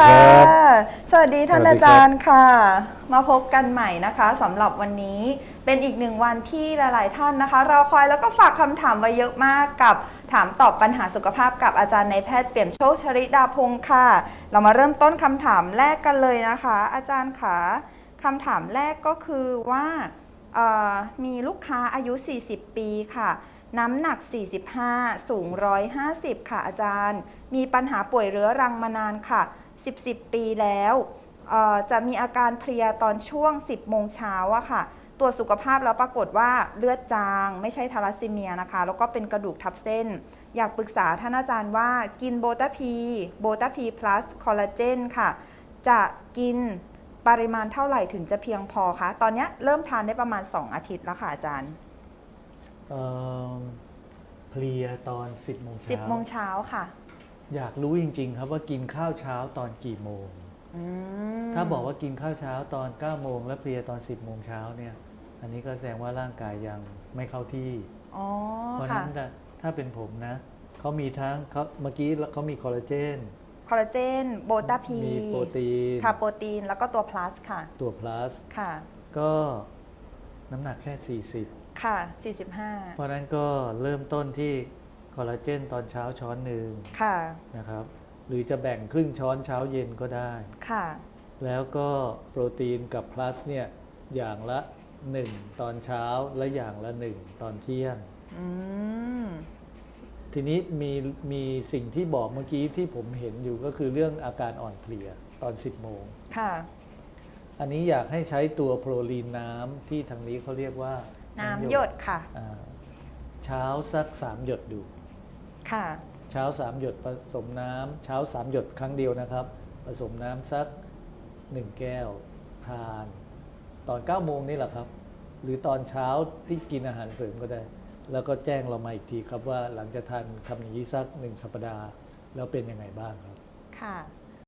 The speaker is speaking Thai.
ครับสวัสดีท่านสวัสอาดีครับจารย์ค่ะ มาพบกันใหม่นะคะสำหรับวันนี้เป็นอีกหนึ่งวันที่หลาย ๆ ท่านนะคะ เราคอยแล้วก็ฝากคำถามไว้เยอะมากกับถามตอบปัญหาสุขภาพกับอาจารย์ในายแพทย์เปี่ยมโชคชริดาพงศ์ค่ะ เรามาเริ่มต้นคำถามแรกกันเลยนะคะ อาจารย์ค่ะคำถามแรกก็คือว่าเอ่อมีลูกค้าอายุ 40 ปีค่ะน้ำหนัก 45 สูง 150 ค่ะอาจารย์ มีปัญหาป่วยเรื้อรังมานานค่ะ 10 10 ปีแล้วเอ่อจะมีอาการเพลียตอนช่วง 10 โมงเช้าอะค่ะ ตรวจสุขภาพแล้วปรากฏว่าเลือดจาง ไม่ใช่ทาลัสซีเมียนะคะ แล้วก็เป็นกระดูกทับเส้น อยากปรึกษาท่านอาจารย์ว่ากินโบตาพีโบตาพีพลัสคอลลาเจนค่ะ จะกินปริมาณเท่าไหร่ถึงจะเพียงพอคะ ตอนเนี้ยเริ่มทานได้ประมาณ 2 อาทิตย์แล้วค่ะอาจารย์เอิ่มเพลียตอน 10โมงเช้า10โมงเช้าค่ะ อยากรู้จริง ๆ ครับว่ากินข้าวเช้าตอนกี่โมง อืมถ้าบอกว่ากินข้าวเช้าตอน9โมงและเพลียตอน 10โมงเช้าเนี่ย อันนี้ก็แสดงว่าร่างกายยังไม่เข้าที่ อ๋อเพราะฉะค่ะนั้นน่ะถ้าเป็นผมนะเขามีทั้งเขาเมื่อกี้เขามีคอลลาเจนคอลลาเจน โบตาพีมีโปรตีนค่ะโปรตีนแล้วก็ตัวพลัสค่ะ ตัว plus ค่ะ ก็น้ำหนักแค่ 40 ค่ะเพราะฉะนั้นก็เริ่มต้นที่ คอลลาเจนตอนเช้าช้อนหนึ่ง45ค่ะนะครับ หรือจะแบ่งครึ่งช้อนเช้าเย็นก็ได้ค่ะ แล้วก็โปรตีนกับ plus เนี่ยอย่างละ 1 ตอนเช้าและอย่างละ 1 ตอนเที่ยงอืมทีนี้มีมีสิ่งที่บอกเมื่อกี้ที่ผมเห็นอยู่ก็คือเรื่องอาการอ่อนเพลียตอน 10 โมงค่ะ อันนี้อยากให้ใช้ตัวโปรลีนน้ำที่ทางนี้เขาเรียกว่า น้ำหยดค่ะอ่าเช้าสัก3หยดดู ค่ะ เช้า 3 หยดผสมน้ำเช้า 3 หยดครั้งเดียวนะครับ ผสมน้ำสัก 1 แก้วทาน ตอน 9 โมงนี่แหละครับ หรือตอนเช้าที่กินอาหารเสริมก็ได้ แล้วก็แจ้งเรามาอีกทีครับว่าหลังจากทานคำอย่างนี้สักหนึ่งสัปดาห์แล้วเป็นยังไงบ้างครับ ค่ะ